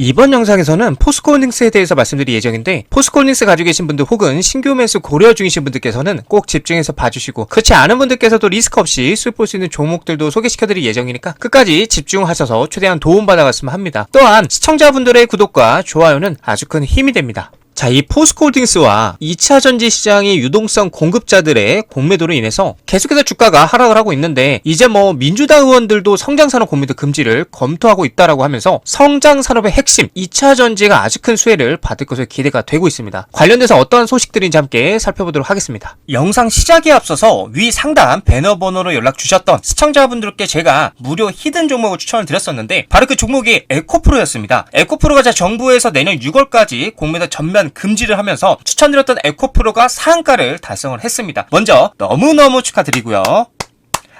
이번 영상에서는 포스코홀딩스에 대해서 말씀드릴 예정인데 포스코홀딩스 가지고 계신 분들 혹은 신규 매수 고려 중이신 분들께서는 꼭 집중해서 봐주시고 그렇지 않은 분들께서도 리스크 없이 수익 볼 수 있는 종목들도 소개시켜드릴 예정이니까 끝까지 집중하셔서 최대한 도움받아갔으면 합니다. 또한 시청자분들의 구독과 좋아요는 아주 큰 힘이 됩니다. 자, 이 포스코홀딩스와 2차 전지 시장의 유동성 공급자들의 공매도로 인해서 계속해서 주가가 하락을 하고 있는데 이제 뭐 민주당 의원들도 성장 산업 공매도 금지를 검토하고 있다라고 하면서 성장 산업의 핵심 2차 전지가 아주 큰 수혜를 받을 것으로 기대가 되고 있습니다. 관련돼서 어떠한 소식들인지 함께 살펴보도록 하겠습니다. 영상 시작에 앞서서 위 상단 배너 번호로 연락 주셨던 시청자분들께 제가 무료 히든 종목을 추천을 드렸었는데 바로 그 종목이 에코프로였습니다. 에코프로가 자 정부에서 내년 6월까지 공매도 전면 금지를 하면서 추천드렸던 에코프로가 상한가를 달성을 했습니다. 먼저 너무너무 축하드리고요.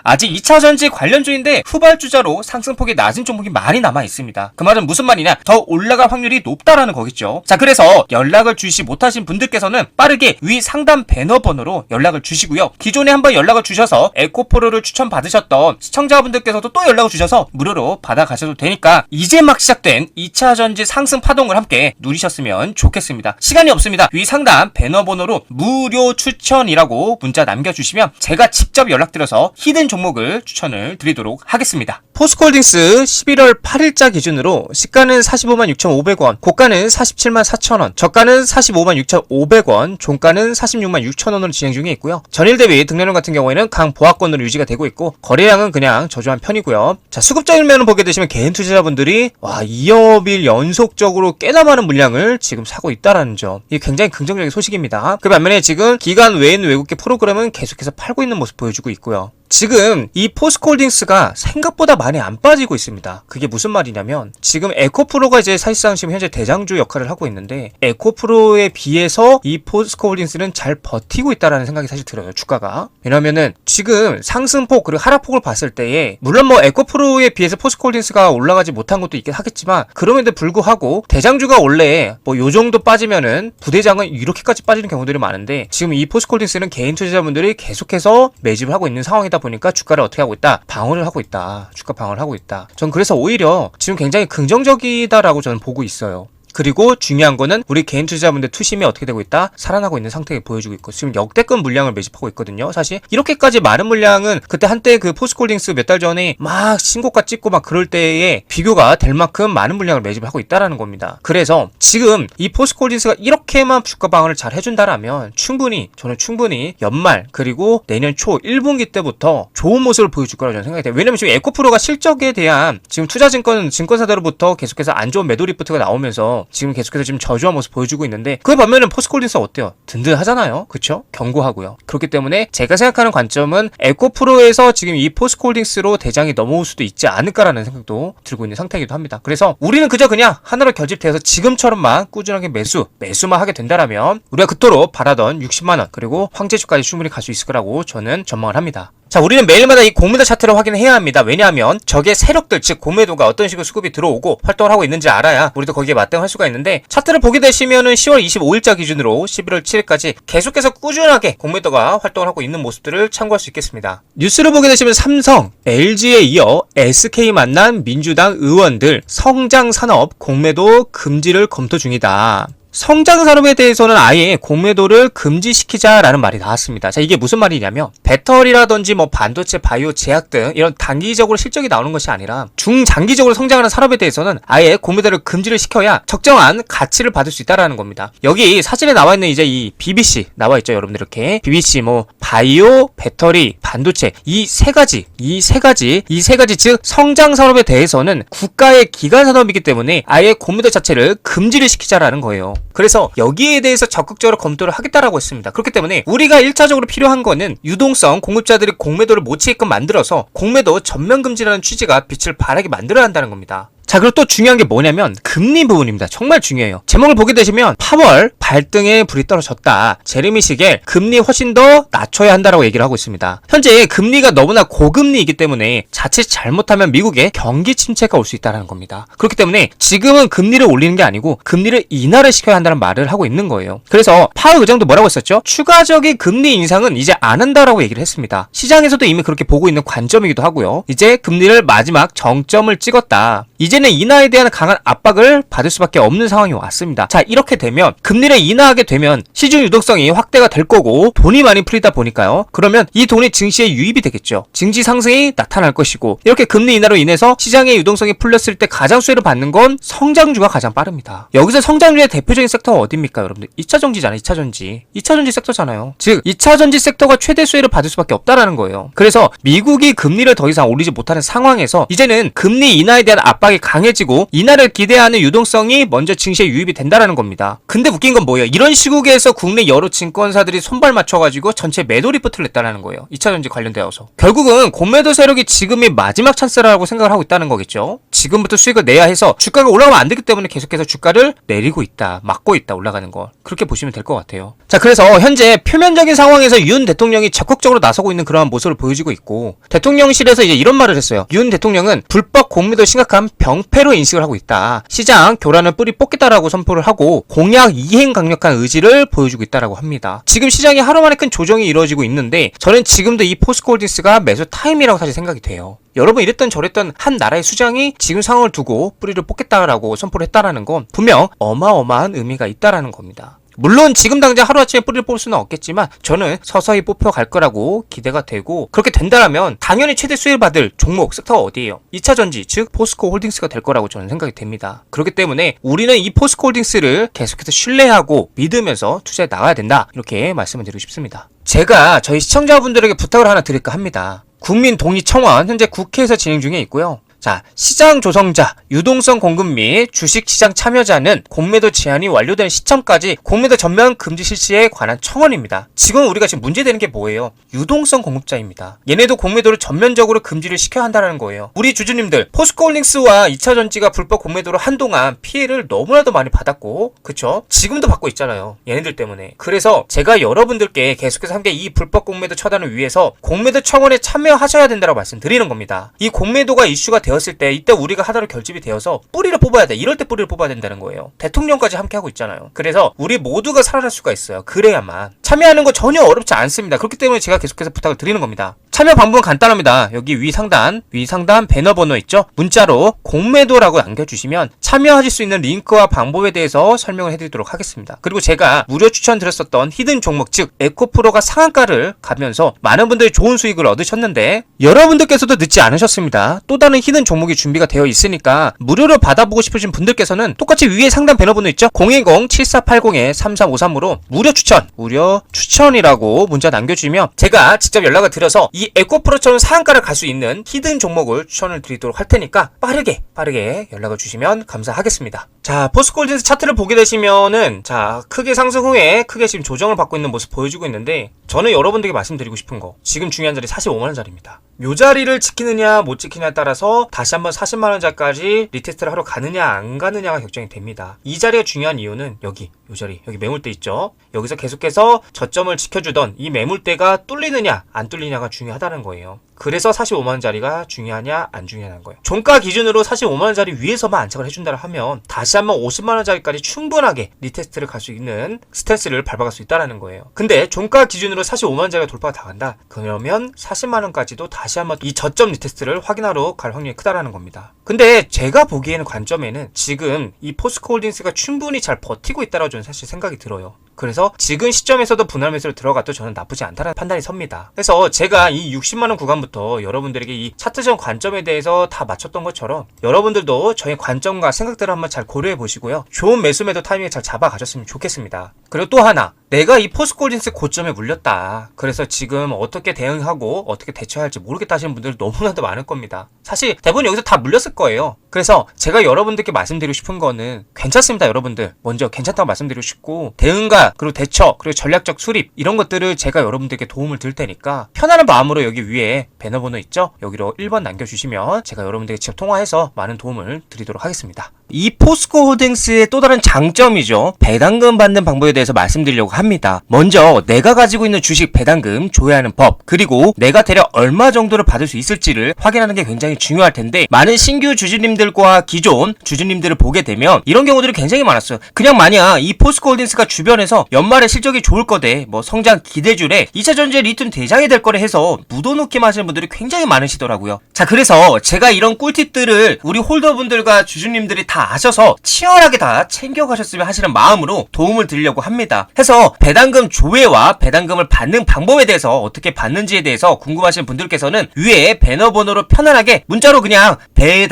아직 2차 전지 관련주인데 후발주자로 상승폭이 낮은 종목이 많이 남아 있습니다. 그 말은 무슨 말이냐? 더 올라갈 확률이 높다라는 거겠죠. 자, 그래서 연락을 주시 못하신 분들께서는 빠르게 위 상단 배너 번호로 연락을 주시고요. 기존에 한번 연락을 주셔서 에코프로를 추천 받으셨던 시청자분들께서도 또 연락을 주셔서 무료로 받아가셔도 되니까 이제 막 시작된 2차 전지 상승 파동을 함께 누리셨으면 좋겠습니다. 시간이 없습니다. 위 상단 배너 번호로 무료 추천이라고 문자 남겨주시면 제가 직접 연락드려서 히든 종 목을 추천을 드리도록 하겠습니다. 포스코홀딩스 11월 8일자 기준으로 시가는 45만 6,500원, 고가는 47만 4천원, 저가는 45만 6,500원, 종가는 46만 6천원으로 진행 중에 있고요. 전일 대비 등락률 같은 경우에는 강 보합권으로 유지가 되고 있고 거래량은 그냥 저조한 편이고요. 자 수급적인 면을 보게 되시면 개인 투자자분들이 와 2여일 연속적으로 꽤나 많은 물량을 지금 사고 있다라는 점 이게 굉장히 긍정적인 소식입니다. 그 반면에 지금 기간 외인 외국계 프로그램은 계속해서 팔고 있는 모습 보여주고 있고요. 지금 이 포스코홀딩스가 생각보다 많이 안 빠지고 있습니다. 그게 무슨 말이냐면 지금 에코프로가 이제 사실상 지금 현재 대장주 역할을 하고 있는데 에코프로에 비해서 이 포스코홀딩스는 잘 버티고 있다라는 생각이 사실 들어요. 주가가. 왜냐면은 지금 상승폭 그리고 하락폭을 봤을 때에 물론 뭐 에코프로에 비해서 포스코홀딩스가 올라가지 못한 것도 있긴 하겠지만 그럼에도 불구하고 대장주가 원래 뭐 요 정도 빠지면은 부대장은 이렇게까지 빠지는 경우들이 많은데 지금 이 포스코홀딩스는 개인 투자자분들이 계속해서 매집을 하고 있는 상황이다 보니까 주가를 어떻게 하고 있다? 방어를 하고 있다. 주가 방어를 하고 있다. 전 그래서 오히려 지금 굉장히 긍정적이다라고 저는 보고 있어요. 그리고 중요한 거는 우리 개인 투자자분들 투심이 어떻게 되고 있다? 살아나고 있는 상태를 보여주고 있고 지금 역대급 물량을 매집하고 있거든요. 사실 이렇게까지 많은 물량은 그때 한때 그 포스콜딩스 몇 달 전에 막 신고가 찍고 막 그럴 때에 비교가 될 만큼 많은 물량을 매집하고 있다라는 겁니다. 그래서 지금 이 포스콜딩스가 이렇게만 주가 방어를 잘 해준다라면 충분히 저는 충분히 연말 그리고 내년 초 1분기 때부터 좋은 모습을 보여줄 거라고 저는 생각이 돼요. 왜냐면 지금 에코프로가 실적에 대한 지금 투자증권 증권사들로부터 계속해서 안 좋은 매도 리포트가 나오면서 지금 계속해서 지금 저조한 모습 보여주고 있는데 그에 반면에 포스콜딩스 어때요? 든든하잖아요. 그쵸? 견고하고요. 그렇기 때문에 제가 생각하는 관점은 에코프로에서 지금 이 포스콜딩스로 대장이 넘어올 수도 있지 않을까라는 생각도 들고 있는 상태이기도 합니다. 그래서 우리는 그저 그냥 하나로 결집돼서 지금처럼만 꾸준하게 매수, 매수만 하게 된다라면 우리가 그토록 바라던 60만원 그리고 황제주까지 충분히 갈 수 있을 거라고 저는 전망을 합니다. 자, 우리는 매일마다 이 공매도 차트를 확인해야 합니다. 왜냐하면 적의 세력들, 즉 공매도가 어떤 식으로 수급이 들어오고 활동을 하고 있는지 알아야 우리도 거기에 맞대응할 수가 있는데 차트를 보게 되시면은 10월 25일자 기준으로 11월 7일까지 계속해서 꾸준하게 공매도가 활동을 하고 있는 모습들을 참고할 수 있겠습니다. 뉴스를 보게 되시면 삼성, LG에 이어 SK 만난 민주당 의원들 성장 산업 공매도 금지를 검토 중이다. 성장 산업에 대해서는 아예 공매도를 금지시키자라는 말이 나왔습니다. 자, 이게 무슨 말이냐면 배터리라든지 뭐 반도체, 바이오, 제약 등 이런 단기적으로 실적이 나오는 것이 아니라 중장기적으로 성장하는 산업에 대해서는 아예 공매도를 금지를 시켜야 적정한 가치를 받을 수 있다라는 겁니다. 여기 사진에 나와 있는 이제 이 BBC 나와 있죠, 여러분들 이렇게 BBC 뭐 바이오, 배터리, 반도체 이 세 가지, 이 세 가지, 이 세 가지 즉 성장 산업에 대해서는 국가의 기간 산업이기 때문에 아예 공매도 자체를 금지를 시키자라는 거예요. 그래서 여기에 대해서 적극적으로 검토를 하겠다라고 했습니다. 그렇기 때문에 우리가 1차적으로 필요한 거는 유동성 공급자들이 공매도를 못 치게끔 만들어서 공매도 전면 금지라는 취지가 빛을 발하게 만들어야 한다는 겁니다. 자, 그리고 또 중요한 게 뭐냐면 금리 부분입니다. 정말 중요해요. 제목을 보게 되시면 8월 갈등에 불이 떨어졌다. 제레미 시겔 금리 훨씬 더 낮춰야 한다라고 얘기를 하고 있습니다. 현재 금리가 너무나 고금리이기 때문에 자칫 잘못하면 미국에 경기 침체가 올 수 있다는 겁니다. 그렇기 때문에 지금은 금리를 올리는 게 아니고 금리를 인하를 시켜야 한다는 말을 하고 있는 거예요. 그래서 파월 의장도 뭐라고 했었죠? 추가적인 금리 인상은 이제 안 한다라고 얘기를 했습니다. 시장에서도 이미 그렇게 보고 있는 관점이기도 하고요. 이제 금리를 마지막 정점을 찍었다. 이제는 인하에 대한 강한 압박을 받을 수밖에 없는 상황이 왔습니다. 자, 이렇게 되면 금리를 인하하게 되면 시중 유동성이 확대가 될 거고 돈이 많이 풀리다 보니까요. 그러면 이 돈이 증시에 유입이 되겠죠. 증시 상승이 나타날 것이고 이렇게 금리 인하로 인해서 시장의 유동성이 풀렸을 때 가장 수혜를 받는 건 성장주가 가장 빠릅니다. 여기서 성장주의 대표적인 섹터가 어딥니까, 여러분들? 2차 전지잖아요. 2차 전지. 2차 전지 섹터잖아요. 즉 2차 전지 섹터가 최대 수혜를 받을 수밖에 없다라는 거예요. 그래서 미국이 금리를 더 이상 올리지 못하는 상황에서 이제는 금리 인하에 대한 압박이 강해지고 인하를 기대하는 유동성이 먼저 증시에 유입이 된다라는 겁니다. 근데 웃긴 건 뭐예요? 이런 시국에서 국내 여러 증권사들이 손발 맞춰가지고 전체 매도 리포트를 냈다라는 거예요. 2차 전지 관련되어서. 결국은 공매도 세력이 지금이 마지막 찬스라고 생각을 하고 있다는 거겠죠. 지금부터 수익을 내야 해서 주가가 올라가면 안 되기 때문에 계속해서 주가를 내리고 있다, 막고 있다, 올라가는 거. 그렇게 보시면 될 것 같아요. 자, 그래서 현재 표면적인 상황에서 윤 대통령이 적극적으로 나서고 있는 그러한 모습을 보여주고 있고 대통령실에서 이제 이런 말을 했어요. 윤 대통령은 불법 공매도 심각한 병폐로 인식을 하고 있다. 시장 교란을 뿌리 뽑겠다라고 선포를 하고 공약 이행 강력한 의지를 보여주고 있다라고 합니다. 지금 시장이 하루 만에 큰 조정이 이루어지고 있는데 저는 지금도 이 포스코홀딩스가 매수 타임이라고 사실 생각이 돼요. 여러분 이랬던 저랬던 한 나라의 수장이 지금 상황을 두고 뿌리를 뽑겠다라고 선포를 했다라는 건 분명 어마어마한 의미가 있다라는 겁니다. 물론 지금 당장 하루아침에 뿌리를 뽑을 수는 없겠지만 저는 서서히 뽑혀갈 거라고 기대가 되고 그렇게 된다라면 당연히 최대 수혜를 받을 종목 섹터가 어디예요? 2차 전지 즉 포스코 홀딩스가 될 거라고 저는 생각이 됩니다. 그렇기 때문에 우리는 이 포스코 홀딩스를 계속해서 신뢰하고 믿으면서 투자해 나가야 된다 이렇게 말씀을 드리고 싶습니다. 제가 저희 시청자분들에게 부탁을 하나 드릴까 합니다. 국민동의청원 현재 국회에서 진행 중에 있고요. 자, 시장 조성자, 유동성 공급 및 주식 시장 참여자는 공매도 제한이 완료된 시점까지 공매도 전면 금지 실시에 관한 청원입니다. 지금 우리가 지금 문제되는 게 뭐예요? 유동성 공급자입니다. 얘네도 공매도를 전면적으로 금지를 시켜야 한다는 거예요. 우리 주주님들, 포스코홀딩스와 2차 전지가 불법 공매도로 한동안 피해를 너무나도 많이 받았고, 그쵸? 지금도 받고 있잖아요. 얘네들 때문에. 그래서 제가 여러분들께 계속해서 함께 이 불법 공매도 처단을 위해서 공매도 청원에 참여하셔야 된다고 말씀드리는 겁니다. 이 공매도가 이슈가 되었을 때 이때 우리가 하나로 결집이 되어서 뿌리를 뽑아야 돼. 이럴 때 뿌리를 뽑아야 된다는 거예요. 대통령까지 함께 하고 있잖아요. 그래서 우리 모두가 살아날 수가 있어요. 그래야만. 참여하는 거 전혀 어렵지 않습니다. 그렇기 때문에 제가 계속해서 부탁을 드리는 겁니다. 참여 방법은 간단합니다. 여기 위 상단, 위 상단 배너 번호 있죠? 문자로 공매도라고 남겨주시면 참여하실 수 있는 링크와 방법에 대해서 설명을 해드리도록 하겠습니다. 그리고 제가 무료 추천 드렸었던 히든 종목 즉 에코프로가 상한가를 가면서 많은 분들이 좋은 수익을 얻으셨는데 여러분들께서도 늦지 않으셨습니다. 또 다른 히든 종목이 준비가 되어 있으니까 무료로 받아보고 싶으신 분들께서는 똑같이 위에 상단 배너 번호 있죠? 010-7480-3353으로 무료 추천, 무료 추천이라고 문자 남겨주시면 제가 직접 연락을 드려서 이 에코프로처럼 상한가를 갈 수 있는 히든 종목을 추천을 드리도록 할 테니까 빠르게 빠르게 연락을 주시면 감사하겠습니다. 자 포스콜진스 차트를 보게 되시면은 자 크게 상승 후에 크게 지금 조정을 받고 있는 모습 보여주고 있는데 저는 여러분들에게 말씀드리고 싶은 거 지금 중요한 자리 45만 원짜리입니다. 요 자리를 지키느냐 못 지키냐에 따라서 다시 한번 40만 원짜리까지 리테스트를 하러 가느냐 안 가느냐가 결정이 됩니다. 이 자리가 중요한 이유는 여기 요 자리 여기 매물대 있죠. 여기서 계속해서 저점을 지켜주던 이 매물대가 뚫리느냐 안 뚫리냐가 중요하다는 거예요. 그래서 45만원짜리가 중요하냐 안 중요하냐는 거예요. 종가 기준으로 45만원짜리 위에서만 안착을 해준다 하면 다시 한번 50만원짜리까지 충분하게 리테스트를 갈 수 있는 스탠스를 밟아갈 수 있다는 거예요. 근데 종가 기준으로 45만원짜리가 돌파가 다 간다? 그러면 40만원까지도 다시 한번 이 저점 리테스트를 확인하러 갈 확률이 크다라는 겁니다. 근데 제가 보기에는 관점에는 지금 이 포스코 홀딩스가 충분히 잘 버티고 있다라고 저는 사실 생각이 들어요. 그래서 지금 시점에서도 분할 매수를 들어가도 저는 나쁘지 않다는 판단이 섭니다. 그래서 제가 이 60만 원 구간부터 여러분들에게 이 차트적 관점에 대해서 다 맞췄던 것처럼 여러분들도 저의 관점과 생각들을 한번 잘 고려해 보시고요. 좋은 매수 매도 타이밍을 잘 잡아 가셨으면 좋겠습니다. 그리고 또 하나, 내가 이 포스코홀딩스 고점에 물렸다. 그래서 지금 어떻게 대응하고 어떻게 대처할지 모르겠다 하시는 분들 너무나도 많을 겁니다. 사실 대부분 여기서 다 물렸을 거예요. 그래서 제가 여러분들께 말씀드리고 싶은 거는 괜찮습니다, 여러분들. 먼저 괜찮다고 말씀드리고 싶고 대응과 그리고 대처 그리고 전략적 수립 이런 것들을 제가 여러분들께 도움을 드릴 테니까 편안한 마음으로 여기 위에 배너 번호 있죠? 여기로 1번 남겨주시면 제가 여러분들께 직접 통화해서 많은 도움을 드리도록 하겠습니다. 이 포스코 홀딩스의 또 다른 장점이죠. 배당금 받는 방법에 대해서 말씀드리려고 합니다. 먼저 내가 가지고 있는 주식 배당금 조회하는 법 그리고 내가 대략 얼마 정도를 받을 수 있을지를 확인하는 게 굉장히 중요할 텐데 많은 신규 주주님들과 기존 주주님들을 보게 되면 이런 경우들이 굉장히 많았어요. 그냥 만약 이 포스코 홀딩스가 주변에서 연말에 실적이 좋을 거대 뭐 성장 기대줄에 2차 전지 리튬 대장이 될 거래 해서 묻어놓기만 하시는 분들이 굉장히 많으시더라고요. 자 그래서 제가 이런 꿀팁들을 우리 홀더분들과 주주님들이 다 아셔서 치열하게 다 챙겨가셨으면 하시는 마음으로 도움을 드리려고 합니다. 해서 배당금 조회와 배당금을 받는 방법에 대해서 어떻게 받는지에 대해서 궁금하신 분들께서는 위에 배너 번호로 편안하게 문자로 그냥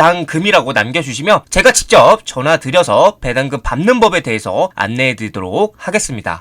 배당금이라고 남겨주시면 제가 직접 전화 드려서 배당금 받는 법에 대해서 안내해 드리도록 하겠습니다.